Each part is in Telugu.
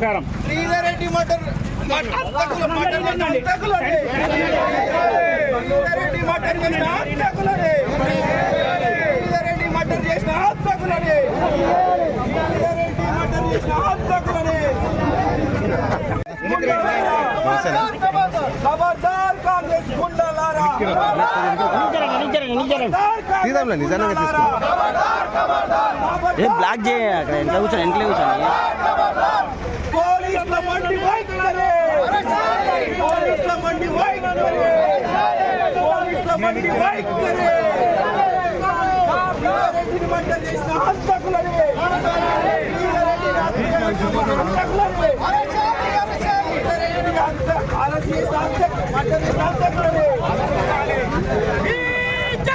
నమస్కారం. శ్రీధరెడ్డి మటర్. శ్రీధరెడ్డి మటర్ చేసిన హంతకులని శ్రీధరెడ్డి మటర్ చేసిన హంతకులని శ్రీధరెడ్డి మటర్ చేసిన హంతకులని ఖబర్దార్ కాంగ్రెస్ గుండాలారా. తీద్దాంలే, నిజానికి తీసుకుందాం. ఏ బ్లాక్ చేయ అక్కడ ఎంత కూర్చొని ఎంట్లో కూర్చొని పోలీసుల మండి వైఖరి పోలీసుల మండి వైఖరి పోలీసుల మండి చేసిన హంతకులని వీరారెడ్డిని హంతకులని వీరారెడ్డిని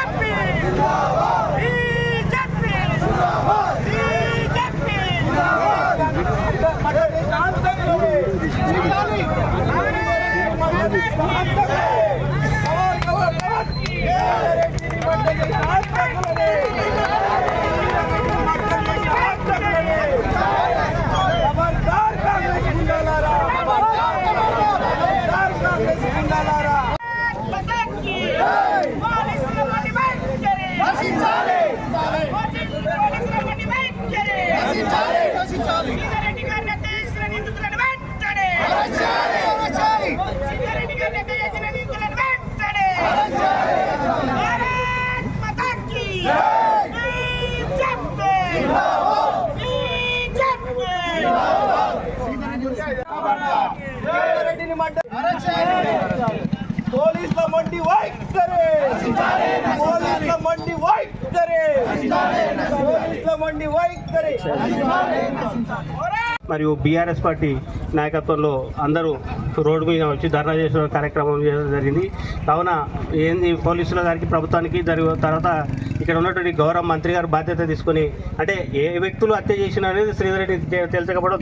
పోలీసుల మండి వైఖరి పోలీసుల మండి వైఖరి పోలీసుల మండి వైఖరి మరియు బీఆర్ఎస్ పార్టీ నాయకత్వంలో అందరూ రోడ్డు మీద వచ్చి ధర్నా చేసిన కార్యక్రమం చేయడం జరిగింది. కావున ఏంది పోలీసుల గారికి ప్రభుత్వానికి జరిగిన తర్వాత ఇక్కడ ఉన్నటువంటి గౌరవ మంత్రి గారు బాధ్యత తీసుకొని అంటే ఏ వ్యక్తులు హత్య చేసిన అనేది శ్రీధరెడ్డి తె-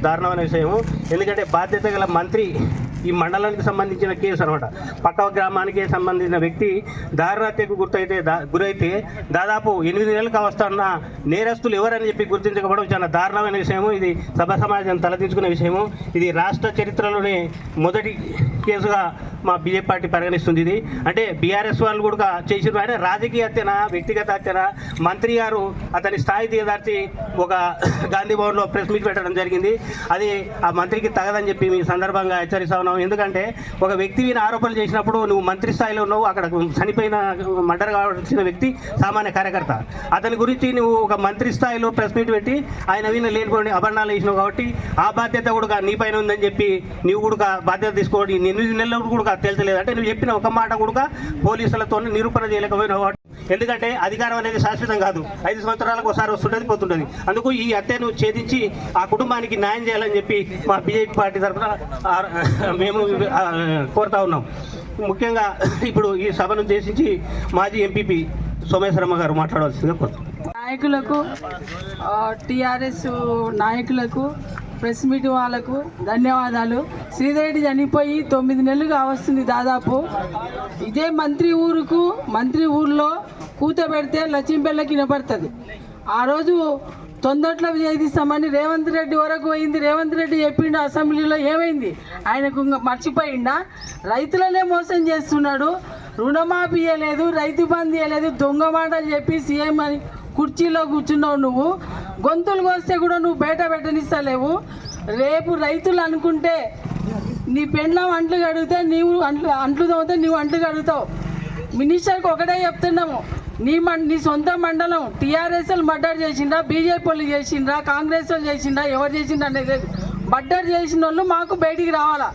దారుణమైన విషయము. ఎందుకంటే బాధ్యత గల మంత్రి ఈ మండలానికి సంబంధించిన కేసు అనమాట పక్క గ్రామానికి సంబంధించిన వ్యక్తి దారుణహత్యకు గుర్తయితే దా- గురైతే దాదాపు ఎనిమిది నెలలకు వస్తున్న నేరస్తులు ఎవరని చెప్పి గుర్తించకపోవడం చాలా దారుణమైన విషయము. ఇది సభ సమాజం తలదించుకునే విషయము. ఇది రాష్ట్ర చరిత్రలోనే మొదటి కేసుగా మా బీజేపీ పార్టీ పరిగణిస్తుంది ఇది. అంటే బీఆర్ఎస్ వాళ్ళు కూడా చేసిన ఆయన రాజకీయ హత్యన వ్యక్తిగత హత్యన? మంత్రి గారు అతని స్థాయి దిగదార్చి ఒక గాంధీ భవన్లో ప్రెస్ మీట్ పెట్టడం జరిగింది. అది ఆ మంత్రికి తగదని చెప్పి మీ సందర్భంగా హెచ్చరిస్తా ఉన్నాం. ఎందుకంటే ఒక వ్యక్తి మీద ఆరోపణలు చేసినప్పుడు నువ్వు మంత్రి స్థాయిలో ఉన్నావు. అక్కడ చనిపోయిన మర్డర్ కావాల్సిన వ్యక్తి సామాన్య కార్యకర్త. అతని గురించి నువ్వు ఒక మంత్రి స్థాయిలో ప్రెస్ మీట్ పెట్టి ఆయన వీణ లేనిపోయిన అభరణాలు వేసినావు కాబట్టి ఆ బాధ్యత కూడా నీ పైన ఉందని చెప్పి నువ్వు కూడా బాధ్యత తీసుకోవడం ఎనిమిది నెలలు కూడా తెలుతలేదు అంటే నువ్వు చెప్పిన ఒక మాట కూడా పోలీసులతో నిరూపణ చేయలేకపోయినావు ఎందుకంటే అధికారం అనేది శాశ్వతం కాదు. ఐదు సంవత్సరాలకు ఒకసారి వస్తుంటుంది పోతుంటుంది. అందుకు ఈ హత్యను ఛేదించి ఆ కుటుంబానికి న్యాయం చేయాలని చెప్పి మా బీజేపీ పార్టీ తరఫున మేము కోరుతా ఉన్నాం. ముఖ్యంగా ఇప్పుడు ఈ సభను ఉద్దేశించి మాజీ ఎంపీపీ సోమేశ్వరమ్మ గారు మాట్లాడవలసిందిగా కోరుతున్నాం. నాయకులకు టిఆర్ఎస్ నాయకులకు ప్రెస్ మీట్ వాళ్ళకు ధన్యవాదాలు. శ్రీధరెడ్డి చనిపోయి తొమ్మిది నెలలుగా వస్తుంది దాదాపు. ఇదే మంత్రి ఊరుకు మంత్రి ఊర్లో కూతబెడితే లచ్చింపెళ్ళకి వినపడుతుంది. ఆ రోజు తొందరలో విజయదిస్తామని రేవంత్ రెడ్డి వరకు పోయింది. రేవంత్ రెడ్డి చెప్పిండు అసెంబ్లీలో ఏమైంది? ఆయనకు మర్చిపోయిండా? రైతులనే మోసం చేస్తున్నాడు. రుణమాఫీ ఇవ్వలేదు రైతు బంధు ఇవ్వలేదు దొంగ మాటలు చెప్పి సీఎం అని కుర్చీలో కూర్చున్నావు నువ్వు. గొంతులు కోస్తే కూడా నువ్వు బయట పెట్టనిస్తలేవు. రేపు రైతులు అనుకుంటే నీ పెండ్లం అంట్లు కడిగితే నీవు అంట్లు అంట్లు తోమితే నువ్వు అంట్లు కడుగుతావు. మినిస్టర్కి ఒకటే చెప్తున్నాము. నీ మం నీ సొంత మండలం టీఆర్ఎస్ఎల్ మర్డర్ చేసిండ్రా బీజేపీ వాళ్ళు చేసిండ్రా కాంగ్రెస్ వాళ్ళు చేసిండ్రా ఎవరు చేసిండ్రా అనేది మర్డర్ చేసిన వాళ్ళు మాకు బయటికి రావాలా?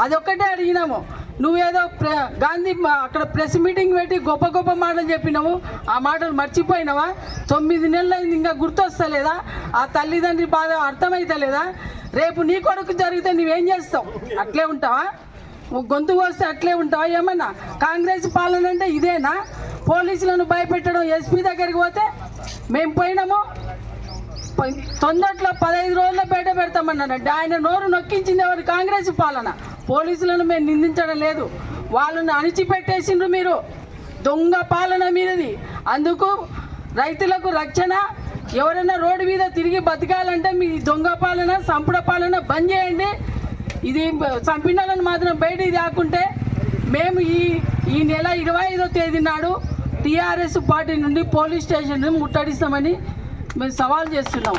అదొక్కటే అడిగినాము. నువ్వేదో ప్ర గాంధీ మా- అక్కడ ప్రెస్ మీటింగ్ పెట్టి గొప్ప గొప్ప మాటలు చెప్పినావు. ఆ మాటలు మర్చిపోయినావా? తొమ్మిది నెలలు అయింది ఇంకా గుర్తొస్తలేదా? ఆ తల్లిదండ్రి బాధ అర్థమైతలేదా? రేపు నీ కొడుకు జరిగితే నువ్వేం చేస్తావు? అట్లే ఉంటావా? గొంతు వస్తే అట్లే ఉంటావా? ఏమన్నా? కాంగ్రెస్ పాలన అంటే ఇదేనా? పోలీసులను భయపెట్టడం ఎస్పీ దగ్గరికి పోతే మేము పోయినాము. తొందరలో పదహైదు రోజుల్లో బయట పెడతామన్నారంటే ఆయన నోరు నొక్కించింది ఎవరు? కాంగ్రెస్ పాలన. పోలీసులను మేము నిందించడం లేదు. వాళ్ళని అణిచిపెట్టేసిండ్రు మీరు. దొంగ పాలన మీదది. అందుకు రైతులకు రక్షణ ఎవరైనా రోడ్డు మీద తిరిగి బతకాలంటే మీ దొంగ పాలన సంపుడ పాలన బంద్ చేయండి. ఇది చంపినాలని మాత్రం బయటికి రాకుంటే మేము ఈ ఈ నెల ఇరవై ఐదో తేదీ నాడు టీఆర్ఎస్ పార్టీ నుండి పోలీస్ స్టేషన్ ముట్టడిస్తామని మేము సవాల్ చేస్తున్నాం.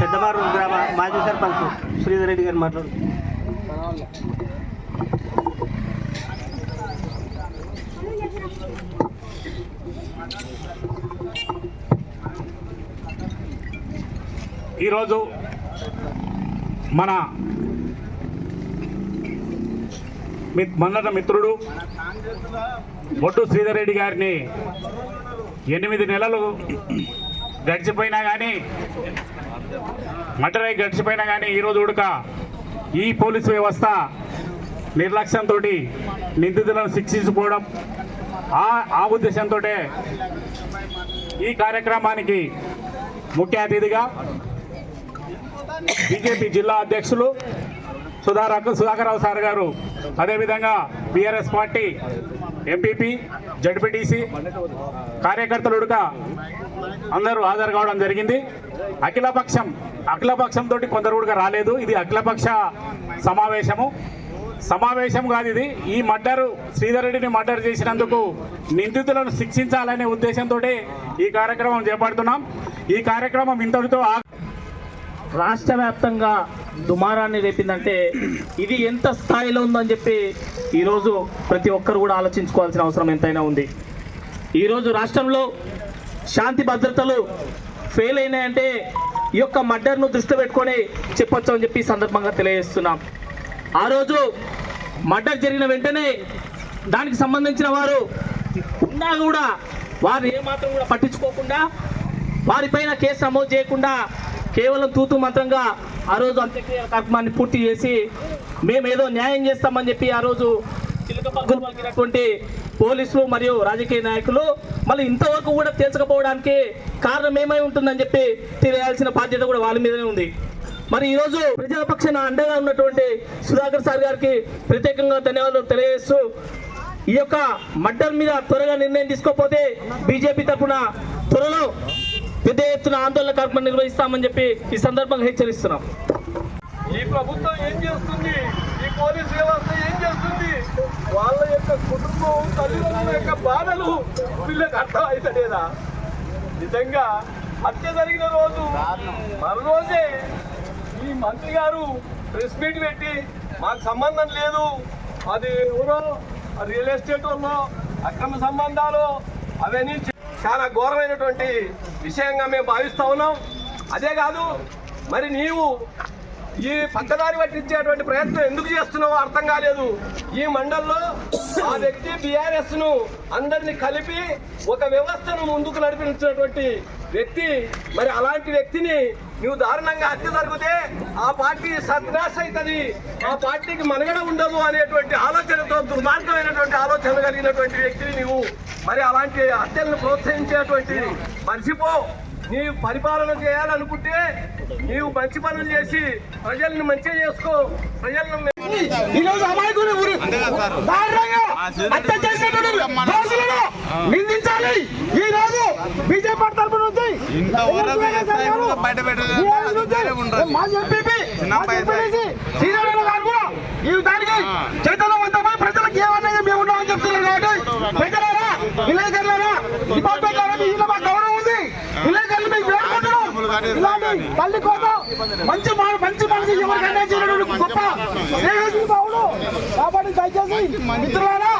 పెద్దవారు గ్రామ మాజీ సర్పంచ్. శ్రీధర్ రెడ్డి గారు మాట్లాడు. ఈరోజు మన మి- మిత్రుడు బొట్టు శ్రీధర్ రెడ్డి గారిని ఎనిమిది నెలలు గడిచిపోయినా కానీ మటరై గడిచిపోయినా కానీ ఈరోజు ఉడక. ఈ పోలీసు వ్యవస్థ నిర్లక్ష్యంతో నిందితులను శిక్షించుకోవడం ఆ ఆ ఉద్దేశంతో ఈ కార్యక్రమానికి ముఖ్య అతిథిగా బీజేపీ జిల్లా అధ్యక్షులు సుధార సుధాకరరావు సార్ గారు అదేవిధంగా బీఆర్ఎస్ పార్టీ ఎంపీపీ జడ్పీటీసీ కార్యకర్తలుగా అందరూ హాజరు కావడం జరిగింది. అఖిలపక్షం అఖిలపక్షం తోటి కొందరు కూడా రాలేదు. ఇది అఖిలపక్ష సమావేశము. సమావేశం కాదు ఇది. ఈ మర్డరు శ్రీధర్ రెడ్డిని మర్డర్ చేసినందుకు నిందితులను శిక్షించాలనే ఉద్దేశంతో ఈ కార్యక్రమం చేపడుతున్నాం. ఈ కార్యక్రమం ఇంతటితో రాష్ట్ర వ్యాప్తంగా దుమారాన్ని రేపిందంటే ఇది ఎంత స్థాయిలో ఉందని చెప్పి ఈరోజు ప్రతి ఒక్కరు కూడా ఆలోచించుకోవాల్సిన అవసరం ఎంతైనా ఉంది. ఈరోజు రాష్ట్రంలో శాంతి భద్రతలు ఫెయిల్ అయినాయంటే ఈ యొక్క మర్డర్ను దృష్టిలో పెట్టుకొని చెప్పొచ్చు అని చెప్పి సందర్భంగా తెలియజేస్తున్నాం. ఆ రోజు మర్డర్ జరిగిన వెంటనే దానికి సంబంధించిన వారు ఉన్నా కూడా వారు ఏమాత్రం కూడా పట్టించుకోకుండా వారిపైన కేసు నమోదు చేయకుండా కేవలం తూతు మంత్రంగా ఆ రోజు అంత్యక్రియ కార్యక్రమాన్ని పూర్తి చేసి మేము ఏదో న్యాయం చేస్తామని చెప్పి ఆ రోజు చిలక పగ్గులు పలికినటువంటి పోలీసులు మరియు రాజకీయ నాయకులు మళ్ళీ ఇంతవరకు కూడా తేల్చకపోవడానికి కారణం ఏమై ఉంటుందని చెప్పి తెలియాల్సిన బాధ్యత కూడా వాళ్ళ మీదనే ఉంది. మరి ఈరోజు ప్రజల పక్షాన అండగా ఉన్నటువంటి సుధాకర్ సార్ గారికి ప్రత్యేకంగా ధన్యవాదాలు తెలియజేస్తూ ఈ యొక్క మడ్డర్ మీద త్వరగా నిర్ణయం తీసుకోకపోతే బీజేపీ తరఫున త్వరలో పెద్ద ఎత్తున ఆందోళన కార్యక్రమం నిర్వహిస్తామని చెప్పి ఈ సందర్భంగా హెచ్చరిస్తున్నాం. ఈ ప్రభుత్వం ఏం చేస్తుంది? ఈ పోలీస్ వ్యవస్థ ఏం చేస్తుంది? వాళ్ళ యొక్క కుటుంబం తల్లిదండ్రుల యొక్క బాధలు వీళ్ళకి అర్థం అవుతలేదా నిజంగా హత్య జరిగిన రోజు మరోజే ఈ మంత్రి గారు ప్రెస్ మీట్ పెట్టి మాకు సంబంధం లేదు. అది ఎవరో రియల్ ఎస్టేట్ వాళ్ళు అక్రమ సంబంధాలు అవన్నీ చాలా ఘోరమైనటువంటి విషయంగా మేము భావిస్తూ ఉన్నాం. అదే కాదు మరి నీవు ఈ పక్కదారి పట్టించేటువంటి ప్రయత్నం ఎందుకు చేస్తున్నావో అర్థం కాలేదు. ఈ మండల్లో ఆ వ్యక్తి బీఆర్ఎస్ను అందరిని కలిపి ఒక వ్యవస్థను ముందుకు నడిపించినటువంటి వ్యక్తి. మరి అలాంటి వ్యక్తిని నువ్వు దారుణంగా హత్య జరిగితే ఆ పార్టీ సర్నాశ అవుతుంది ఆ పార్టీకి మనగడ ఉండదు అనేటువంటి ఆలోచనతో దుర్మార్గమైనటువంటి ఆలోచన కలిగినటువంటి వ్యక్తిని నువ్వు మరి అలాంటి హత్యలను ప్రోత్సహించేటువంటి మర్చిపో నీవు పరిపాలన చేయాలనుకుంటే నీవు మంచి పనులు చేసి ప్రజల్ని మంచిగా చేసుకో. ప్రజలను ఈరోజు నిందించాలి. ఈ రోజు బీజేపీ తరపు నుంచి ఈ దానికి చైతన్యవంతమై ప్రజలకు ఏమన్నా మేము ఉన్నామని చెప్తున్నారు కాబట్టి ప్రజలారా విలేకరులారా డిపార్ట్మెంట్ మీద మా గౌరవం ఉంది విలేకరులు మీకు వేడుకుంటున్నాం ఇలాంటి తల్లి కోసం మంచి మంచి మనిషి ఎవరికైనా చేయడం గొప్ప. స్నేహితుడు బావుడు కాబట్టి దయచేసి మిత్రులారా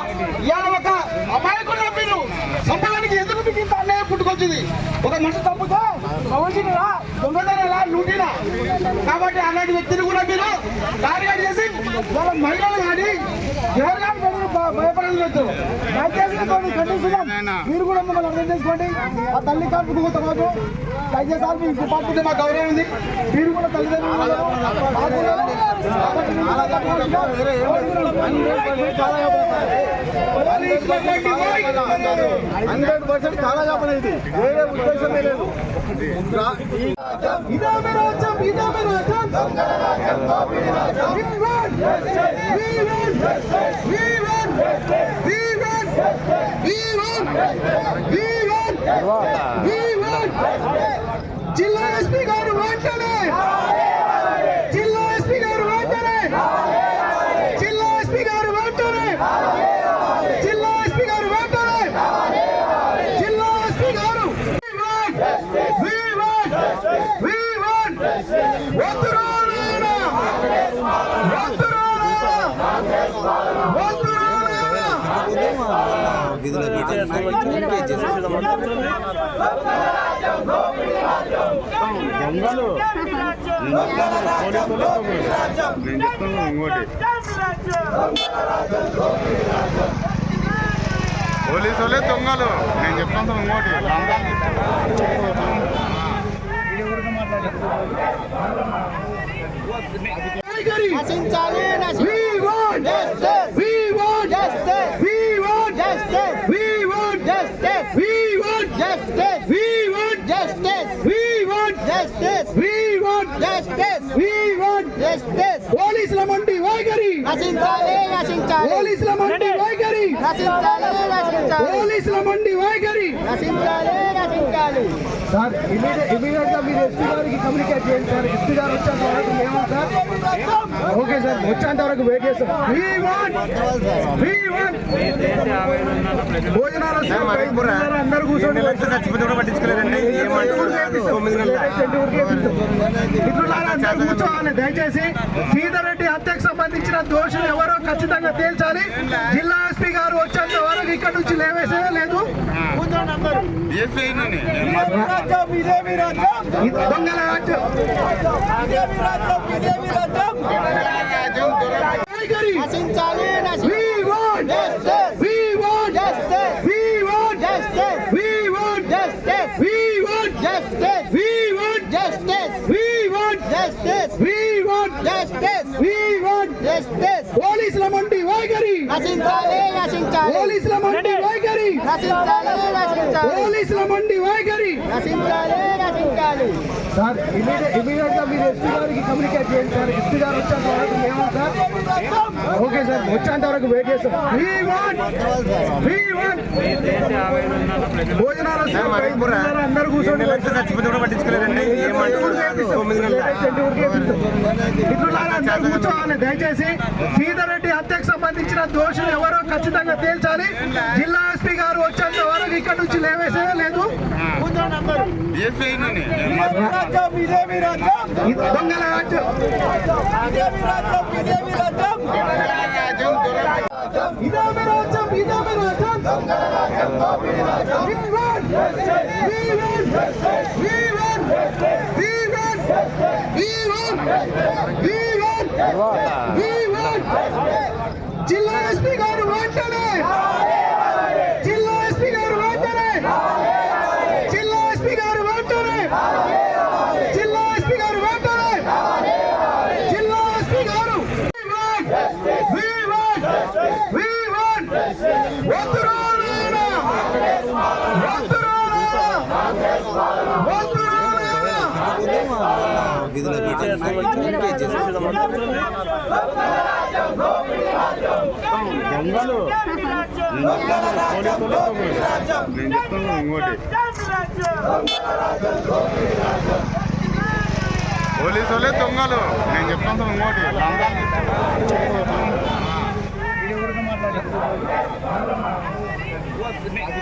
ఇవాళ ఒక అమాయకులు మీరు సంపదానికి ఎందుకు మీకు ఇంత అన్యాయం పుట్టుకొచ్చింది? ఒక మనిషి తప్పితే ప్రవచనలా దొంగతనలా లూటిలా కాబట్టి అలాంటి వ్యక్తిని కూడా మీరు టార్గెట్ చేసి వాళ్ళ మహిళలు కానీ భయపడలేదు. మీరు కూడా మమ్మల్ని అర్థం చేసుకోండి. ఆ తల్లి కాపుకు తర్వాత దయచేసారి మీకు పాపుతే మాకు గౌరవం ఉంది. మీరు కూడా తల్లిదండ్రులు హండ్రెడ్ పర్సెంట్ చాలా కాపన వేరే ఉద్దేశమే లేదు. ఇదామే రాజ్యం ఇదామే రాజ్యం. దొంగల రాజ్యం. దోపిడీ రాజ్యం వి రన్ జిల్లా ఎస్పీ గారు వెంటనే జిల్లా ఎస్పీ గారు వెంటనే జిల్లా ఎస్పీ గారు వెంటనే జిల్లా ఎస్పీ గారు వెంటనే జిల్లా ఎస్పీ గారు We want! కాకపోతే విధులు నేను చెప్తాను ఇంకోటి పోలీసు నేను చెప్తాను ఇంకోటి నశించాలి నశించాలి పోలీసుల మండి వైఖరి. పోలీసుల మండి వైఖరి. పోలీసుల మండి వైఖరి. సార్ ఇమీడియట్గా మీరు ఎస్పీ గారికి కమ్యూనికేట్ చేయండి సార్. ఎస్పీ గారు వచ్చేంత వరకు మేము సార్. ఓకే సార్ వచ్చేంత వరకు వెయిట్ చేస్తాం. భోజనాలు. అందరూ కూర్చోవాలి దయచేసి శ్రీధర్ రెడ్డి హత్యకు సంబంధించిన దోషులు ఎవరో ఖచ్చితంగా తేల్చాలి. జిల్లా ఎస్పీ గారు వచ్చేంత వరకు ఇక్కడ నుంచి లేవేసేదే లేదు. దొంగల రాజ్యం. వైఖరి. We want! We want! We want! We want! We want! We want! We want! We want! We want! పోలీసుల మండి వైఖరి పోలీసుల మండి వైఖరి పోలీసుల మండి వైఖరి. సార్ ఇమీడియట్గా మీరు ఎస్పీ గారికి కమ్యూనికేట్ చేయండి సార్. ఎస్పీ గారు వచ్చేంత వరకు మేము సార్ ఓకే సార్ వచ్చేంత వరకు వెయిట్ చేస్తాం. అందరూ దయచేసి సీతారెడ్డి హత్యకు సంబంధించిన దోషులు ఎవరో ఖచ్చితంగా తేల్చాలి జిల్లా ఎస్పీ గారు వచ్చేంత వరకు ఇక్కడ నుంచి లేవేసే లేదు దొంగల రాజ్యం ఇదే రాజ్యం జిల్లా ఎస్పీ గారు వెంటనే జిల్లా ఎస్పీ గారు వెంటనే జిల్లా ఎస్పీ గారు వెంటనే జిల్లా ఎస్పీ గారు వెంటనే జిల్లా ఎస్పీ గారు We want! We want! వద్దురాలైనా! వద్దురాలైనా! వద్దురాలైనా! నేను చెప్తాను ఇంకోటి పోలీసు వాళ్ళే దొంగలు. నేను చెప్తాను ఇంకోటి.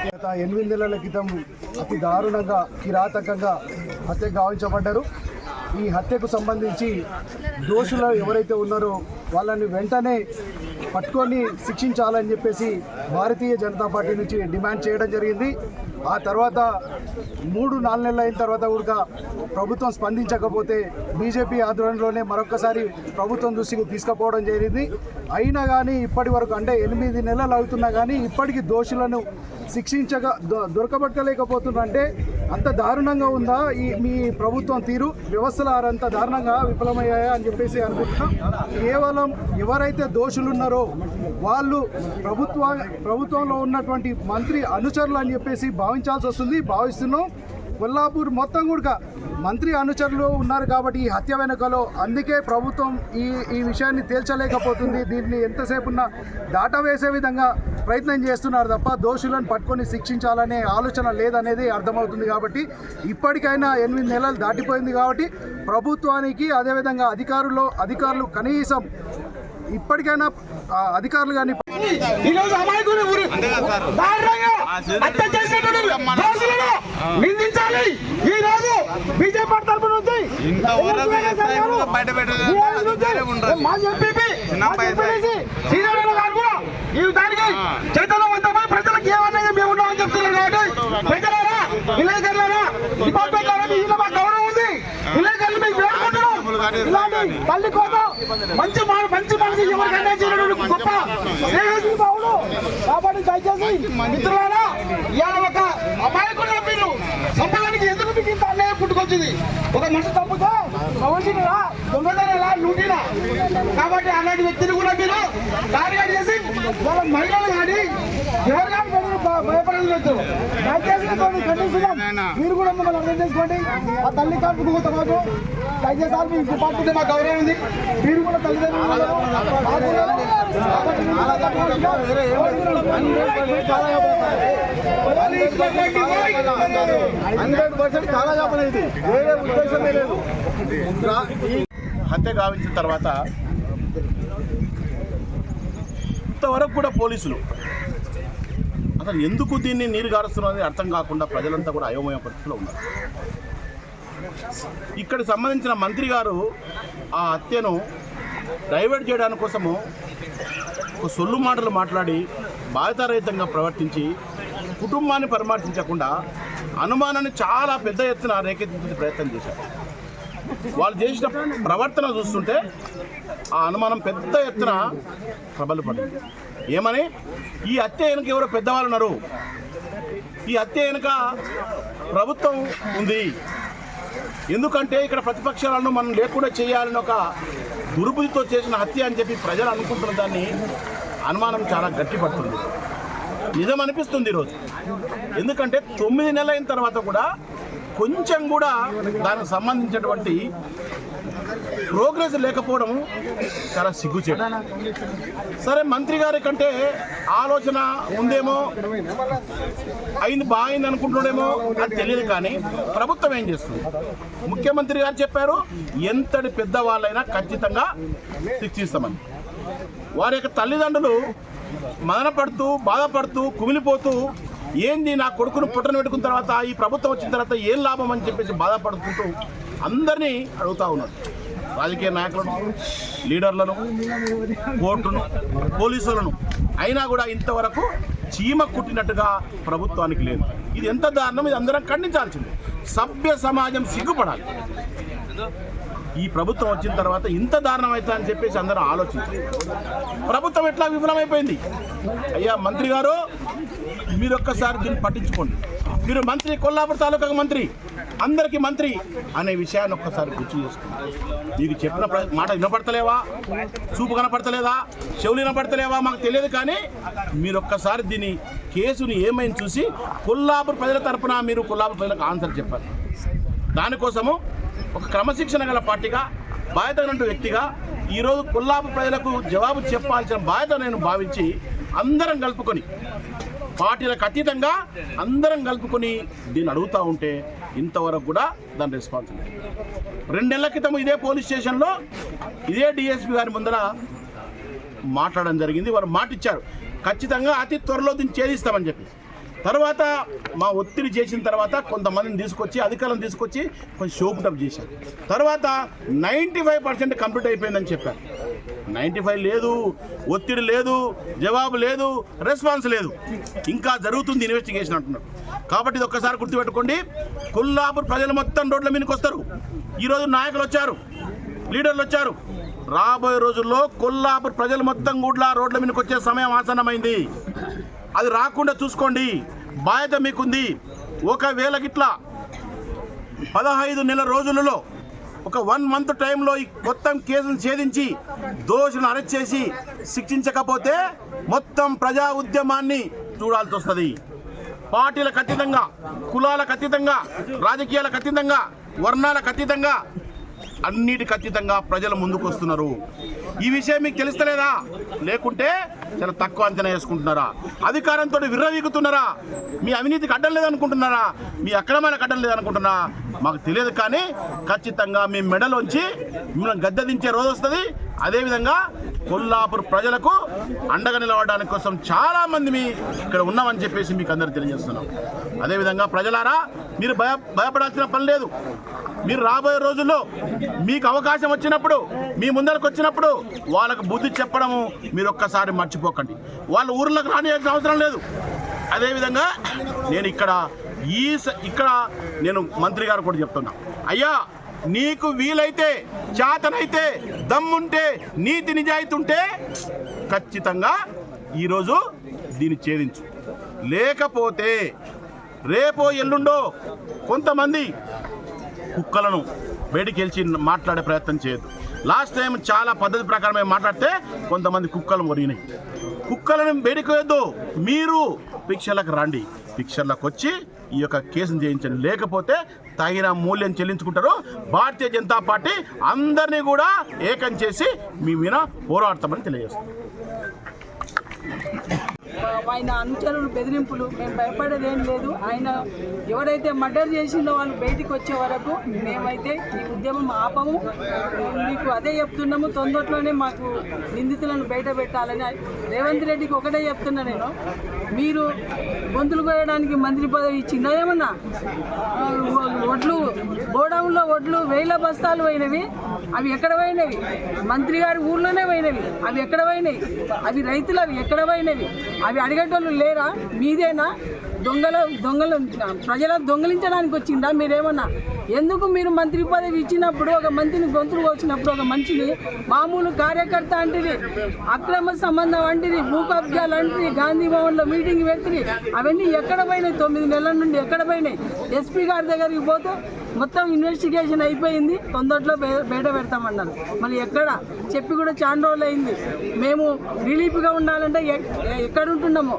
గత ఎనిమిది నెలల క్రితం అతి దారుణంగా కిరాతకంగా హత్య గావించబడ్డారు. ఈ హత్యకు సంబంధించి దోషులు ఎవరైతే ఉన్నారో వాళ్ళని వెంటనే పట్టుకొని శిక్షించాలని చెప్పేసి భారతీయ జనతా పార్టీ నుంచి డిమాండ్ చేయడం జరిగింది. ఆ తర్వాత మూడు నాలుగు నెలలు అయిన తర్వాత కూడా ప్రభుత్వం స్పందించకపోతే బీజేపీ ఆధ్వర్యంలోనే మరొకసారి ప్రభుత్వం దృష్టికి తీసుకుపోవడం జరిగింది. అయినా కానీ ఇప్పటి వరకు అంటే ఎనిమిది నెలలు అవుతున్నా కానీ ఇప్పటికీ దోషులను శిక్షించగా దొ- దొరకబట్టలేకపోతున్నారంటే అంత దారుణంగా ఉందా ఈ మీ ప్రభుత్వం తీరు? వ్యవస్థలు అంత దారుణంగా విఫలమయ్యాయా అని చెప్పేసి అనుకుంటున్నాం. కేవలం ఎవరైతే దోషులు ఉన్నారో వాళ్ళు ప్రభుత్వ ప్రభుత్వంలో ఉన్నటువంటి మంత్రి అనుచరులు అని చెప్పేసి భావించాల్సి వస్తుంది. భావిస్తున్నాం. కొల్లాపూర్ మొత్తం కూడా మంత్రి అనుచరులు ఉన్నారు కాబట్టి ఈ హత్య వెనుకలో అందుకే ప్రభుత్వం ఈ ఈ విషయాన్ని తేల్చలేకపోతుంది. దీన్ని ఎంతసేపు ఉన్నా దాటవేసే విధంగా ప్రయత్నం చేస్తున్నారు తప్ప దోషులను పట్టుకొని శిక్షించాలనే ఆలోచన లేదనేది అర్థమవుతుంది కాబట్టి ఇప్పటికైనా ఎనిమిది నెలలు దాటిపోయింది కాబట్టి ప్రభుత్వానికి అదేవిధంగా అధికారులు అధికారులు కనీసం ఇప్పటికైనా అధికారులు కానీ ఈరోజు నిందించాలి. రోజు బీజేపీ తరపు నుంచి ఈ దానికి చైతన్యవంతమై ప్రజలకు ఏమన్నా మేము ఉన్నామని చెప్తున్నారు కాబట్టి ప్రజలారా విలేకరులారా డిపార్ట్మెంట్లారా మీ ఇంట్లో మాకు గౌరవం ఉంది విలేకరులు మీకు వేడుకుంటున్నాం ఇలాంటి తల్లి కోసం మంచి మంచి మనసు ఎవరికైనా చేయడం గొప్ప స్నేహితులు బావులు కాబట్టి దయచేసి మిత్రులారా ఇవాళ ఒక అమాయకుడు మీరు సంపదానికి ఎందుకు మీకు ఇంత అన్యాయం పుట్టుకొచ్చింది? ఒక మనిషి తప్పుతో మనిషినిరా దొంగతనలా లూటినా కాబట్టి అలాంటి వ్యక్తిని కూడా మీరు టార్గెట్ చేసి వాళ్ళ మహిళలు కానీ ఎవరు కానీ మీరు భ- భయపడేది లేదు దయచేసి ఖండిస్తున్నాం మీరు కూడా మమ్మల్ని అర్థం చేసుకోండి. ఆ తల్లి కాపు మాకు దయచేసి మీ డిపార్ట్మెంట్ మాకు గౌరవం ఉంది. మీరు కూడా హండ్రెడ్ పర్సెంట్ వేరే ఉద్దేశమే లేదు. హత్య గావించిన తర్వాత ఇంతవరకు కూడా పోలీసులు అసలు ఎందుకు దీన్ని నీరు గారుస్తున్నది అర్థం కాకుండా ప్రజలంతా కూడా అయోమయ పరిస్థితిలో ఉన్నారు. ఇక్కడ సంబంధించిన మంత్రి గారు ఆ హత్యను డైవర్ట్ చేయడానికి కోసము ఒక సొల్లు మాటలు మాట్లాడి బాధితారహితంగా ప్రవర్తించి కుటుంబాన్ని పరామర్శించకుండా అనుమానాన్ని చాలా పెద్ద ఎత్తున రేకెత్తించే ప్రయత్నం చేశారు. వాళ్ళు చేసిన ప్రవర్తన చూస్తుంటే ఆ అనుమానం పెద్ద ఎత్తున ప్రబలపడింది. ఏమని? ఈ హత్య వెనుక ఎవరో పెద్దవాళ్ళు ఉన్నారు. ఈ హత్య వెనుక ప్రభుత్వం ఉంది. ఎందుకంటే ఇక్కడ ప్రతిపక్షాలను మనం లేకుండా చేయాలని ఒక దుర్బుద్ధితో చేసిన హత్య అని చెప్పి ప్రజలు అనుకుంటున్న దాన్ని అనుమానం చాలా గట్టిపడుతుంది. నిజం అనిపిస్తుంది ఈరోజు. ఎందుకంటే తొమ్మిది నెలల అయిన తర్వాత కూడా కొంచెం కూడా దానికి సంబంధించినటువంటి ప్రోగ్రెస్ లేకపోవడం చాలా సిగ్గుచేటు. సరే మంత్రి గారి కంటే ఆలోచన ఉందేమో? అయింది బాగుంది అనుకుంటున్నాడేమో? అది తెలియదు కానీ ప్రభుత్వం ఏం చేస్తుంది? ముఖ్యమంత్రి గారు చెప్పారు ఎంతటి పెద్ద వాళ్ళైనా ఖచ్చితంగా శిక్షిస్తామని. వారి యొక్క తల్లిదండ్రులు మదనపడుతూ బాధపడుతూ కుమిలిపోతూ ఏంది నా కొడుకును పుట్టను పెట్టుకున్న తర్వాత ఈ ప్రభుత్వం వచ్చిన తర్వాత ఏం లాభం అని చెప్పేసి బాధపడుకుంటూ అందరినీ అడుగుతా ఉన్నారు. రాజకీయ నాయకులను లీడర్లను కోర్టును పోలీసులను. అయినా కూడా ఇంతవరకు చీమ కుట్టినట్టుగా ప్రభుత్వానికి లేదు. ఇది ఎంత దారుణం? ఇది అందరం ఖండించాల్సింది. సభ్య సమాజం సిగ్గుపడాలి. ఈ ప్రభుత్వం వచ్చిన తర్వాత ఇంత దారుణం అవుతుందని అని చెప్పేసి అందరం ఆలోచించారు. ప్రభుత్వం ఎట్లా విఫలమైపోయింది? అయ్యా మంత్రి గారు మీరు ఒక్కసారి దీన్ని పట్టించుకోండి. మీరు మంత్రి కొల్లాపూర్ తాలూకా మంత్రి అందరికీ మంత్రి అనే విషయాన్ని ఒక్కసారి గుర్తు చేసుకోండి. మీకు చెప్పిన మాట వినపడతలేవా? చూపు కనపడతలేదా? చెవులు వినపడతలేవా? మాకు తెలియదు కానీ మీరు ఒక్కసారి దీని కేసుని ఏమైంది చూసి కొల్లాపూర్ ప్రజల తరపున మీరు కొల్లాపూర్ ప్రజలకు ఆన్సర్ చెప్పాలి. దానికోసము ఒక క్రమశిక్షణ గల పార్టీగా బాధ్యత వ్యక్తిగా ఈరోజు కొల్లాపు ప్రజలకు జవాబు చెప్పాల్సిన బాధ్యత నేను భావించి అందరం కలుపుకొని పార్టీలకు అతీతంగా అందరం కలుపుకొని దీన్ని అడుగుతూ ఉంటే ఇంతవరకు కూడా దాని రెస్పాన్స్ లేదు. రెండేళ్ళ క్రితం ఇదే పోలీస్ స్టేషన్లో ఇదే డిఎస్పీ గారి ముందర మాట్లాడడం జరిగింది. వారు మాటిచ్చారు. ఖచ్చితంగా అతి త్వరలో దీన్ని ఛేదిస్తామని చెప్పి తర్వాత మా ఒత్తిడి చేసిన తర్వాత కొంతమందిని తీసుకొచ్చి అధికారులను తీసుకొచ్చి కొంచెం షోపుటప్ చేశారు. తర్వాత నైంటీ ఫైవ్ పర్సెంట్ కంప్లీట్ అయిపోయిందని చెప్పారు. నైంటీ ఫైవ్ లేదు ఒత్తిడి లేదు జవాబు లేదు రెస్పాన్స్ లేదు. ఇంకా జరుగుతుంది ఇన్వెస్టిగేషన్ అంటున్నారు. కాబట్టి ఇది ఒక్కసారి గుర్తుపెట్టుకోండి కొల్లాపూర్ ప్రజలు మొత్తం రోడ్ల మీదకి వస్తారు. ఈరోజు నాయకులు వచ్చారు లీడర్లు వచ్చారు. రాబోయే రోజుల్లో కొల్లాపూర్ ప్రజలు మొత్తం కూడా రోడ్ల మీదకి వచ్చే సమయం ఆసన్నమైంది. అది రాకుండా చూసుకోండి. బాధ్యత మీకుంది. ఒకవేళ గిట్లా పదహైదు నెల రోజులలో ఒక వన్ మంత్ టైంలో ఈ మొత్తం కేసును ఛేదించి దోషులను అరెస్ట్ చేసి శిక్షించకపోతే మొత్తం ప్రజా ఉద్యమాన్ని చూడాల్సి వస్తుంది. పార్టీలకు అతీతంగా కులాలకు అతీతంగా రాజకీయాలకు అతీతంగా వర్ణాలకు అతీతంగా అన్నిటి ఖచ్చితంగా ప్రజలు ముందుకు వస్తున్నారు. ఈ విషయం మీకు తెలుస్తలేదా? లేకుంటే చాలా తక్కువ అంచనా వేసుకుంటున్నారా? అధికారంతో విర్రవీగుతున్నారా? మీ అవినీతికి అడ్డం లేదనుకుంటున్నారా? మీ అక్రమాలకు అడ్డం లేదనుకుంటున్నారా? మాకు తెలియదు కానీ ఖచ్చితంగా మీ మెడలోంచి మిమ్మల్ని గద్దె దించే రోజు వస్తుంది. అదేవిధంగా కొల్లాపూర్ ప్రజలకు అండగా నిలబడడానికి కోసం చాలా మంది మీ ఇక్కడ ఉన్నామని చెప్పేసి మీకు అందరు తెలియజేస్తున్నాం. అదేవిధంగా ప్రజలారా మీరు భయ భయపడాల్సిన పని లేదు. మీరు రాబోయే రోజుల్లో మీకు అవకాశం వచ్చినప్పుడు మీ ముందరకు వచ్చినప్పుడు వాళ్ళకు బుద్ధి చెప్పడము మీరు ఒక్కసారి మర్చిపోకండి. వాళ్ళ ఊర్లకు రానియాల్సిన అవసరం లేదు. అదేవిధంగా నేను ఇక్కడ ఈ ఇక్కడ నేను మంత్రి గారు కూడా చెప్తున్నా. అయ్యా నీకు వీలైతే చేతనైతే దమ్ముంటే నీతి నిజాయితీ ఉంటే ఖచ్చితంగా ఈరోజు దీన్ని ఛేదించు. లేకపోతే రేపో ఎల్లుండో కొంతమంది కుక్కలను వేడికెలిచి మాట్లాడే ప్రయత్నం చేయదు లాస్ట్ టైం చాలా పద్ధతి ప్రకారమే మాట్లాడితే కొంతమంది కుక్కలు ఒరిగినాయి. కుక్కలను బయటకు మీరు పిక్చర్లకు రండి. పిక్చర్లకు వచ్చి ఈ యొక్క కేసును చేయించండి లేకపోతే తగిన మూల్యం చెల్లించుకుంటారు భారతీయ జనతా పార్టీ అందరినీ కూడా ఏకం చేసి మీ మీద పోరాడతామని తెలియజేస్తుంది. ఆయన అనుచరులు బెదిరింపులు మేము భయపడేది ఏం లేదు. ఆయన ఎవరైతే మర్డర్ చేసిందో వాళ్ళు బయటికి వచ్చే వరకు మేమైతే ఈ ఉద్యమం ఆపము. మీకు అదే చెప్తున్నాము. తొందరలోనే మాకు నిందితులను బయట పెట్టాలని రేవంత్ రెడ్డికి ఒకటే చెప్తున్నా నేను. మీరు గొంతులు కోయడానికి మంత్రి పదవి ఇచ్చిందా ఏమన్నా? వడ్లు ఒడ్లు గోడౌన్లో ఒడ్లు వేల బస్తాలు పోయినవి. అవి ఎక్కడ పోయినవి? మంత్రి గారి ఊర్లోనే పోయినవి. అవి ఎక్కడ పోయినాయి అవి రైతులు అవి ఎక్కడ పోయినవి? అవి అడిగేటోళ్ళు లేరా? మీదేనా? దొంగల దొంగలు ప్రజలను దొంగలించడానికి వచ్చిందా? మీరేమన్నా? ఎందుకు మీరు మంత్రి పదవి ఇచ్చినప్పుడు ఒక మంత్రిని గొంతులు వచ్చినప్పుడు ఒక మనిషిని మామూలు కార్యకర్త అంటిది అక్రమ సంబంధం అంటిది భూ కబ్జాలు అంటిది గాంధీ భవన్లో మీటింగ్ పెట్టి అవన్నీ ఎక్కడ పోయినాయి? తొమ్మిది నెలల నుండి ఎక్కడ పోయినాయి? ఎస్పీ గారి దగ్గరికి పోతే మొత్తం ఇన్వెస్టిగేషన్ అయిపోయింది. తొందరలో బయట పెడతామన్నారు. మళ్ళీ ఎక్కడ? చెప్పి కూడా చాలా రోజులు అయింది. మేము రిలీఫ్గా ఉండాలంటే ఎక్కడ ఉంటున్నామో?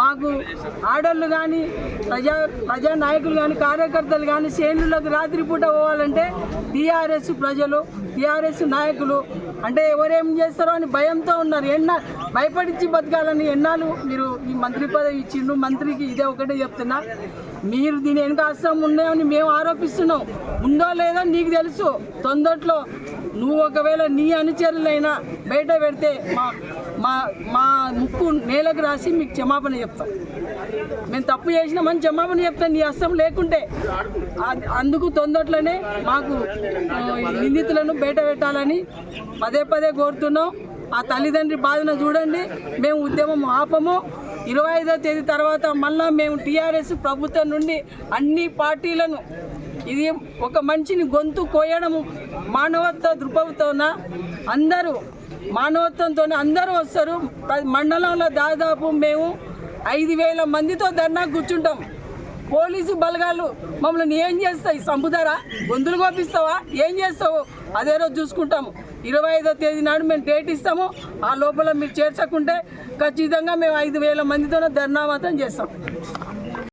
మాకు ఆర్డర్లు కానీ ప్రజా ప్రజా నాయకులు కానీ కార్యకర్తలు కానీ శ్రేణులకు రాత్రిపూట పోవాలంటే టీఆర్ఎస్ ప్రజలు టీఆర్ఎస్ నాయకులు అంటే ఎవరేం చేస్తారో అని భయంతో ఉన్నారు. ఎన్న భయపడించి బతకాలని ఎన్నాళ్ళు మీరు ఈ మంత్రి పదవి ఇచ్చిండ్రు? మంత్రికి ఇదే ఒకటే చెప్తున్నా. మీరు దీని వెనుక అస్సం ఉన్నాయని మేము ఆరోపిస్తున్నాం. ఉందో లేదో నీకు తెలుసు. తొందరలో నువ్వు ఒకవేళ నీ అనుచరులైనా బయట పెడితే మా మా మా ముక్కు నేలకు రాసి మీకు క్షమాపణ చెప్తాం. మేము తప్పు చేసినామని క్షమాపణ చెప్తాం. నీ అస్సం లేకుంటే అందుకు తొందరలోనే మాకు నిందితులను బయట పెట్టాలని పదే పదే కోరుతున్నాం. ఆ తల్లిదండ్రి బాధను చూడండి. మేము ఉద్యమం ఆపము. ఇరవై ఐదో తేదీ తర్వాత మళ్ళా మేము టీఆర్ఎస్ ప్రభుత్వం నుండి అన్ని పార్టీలను ఇది ఒక మనిషిని గొంతు కోయడము మానవత్వ దృక్పథంతోన అందరూ మానవత్వంతో అందరూ వస్తారు. మండలంలో దాదాపు మేము ఐదు వేల మందితో ధర్నా కూర్చుంటాం. పోలీసు బలగాలు మమ్మల్ని ఏం చేస్తాయి? చంపుతారా గొంతులు కోపిస్తావా? ఏం చేస్తావు? అదే రోజు చూసుకుంటాము. ఇరవై ఐదో తేదీ నాడు మేము డేట్ ఇస్తాము. ఆ లోపల మీరు చేర్చకుంటే ఖచ్చితంగా మేము ఐదు వేల మందితోనే ధర్నా చేస్తాం.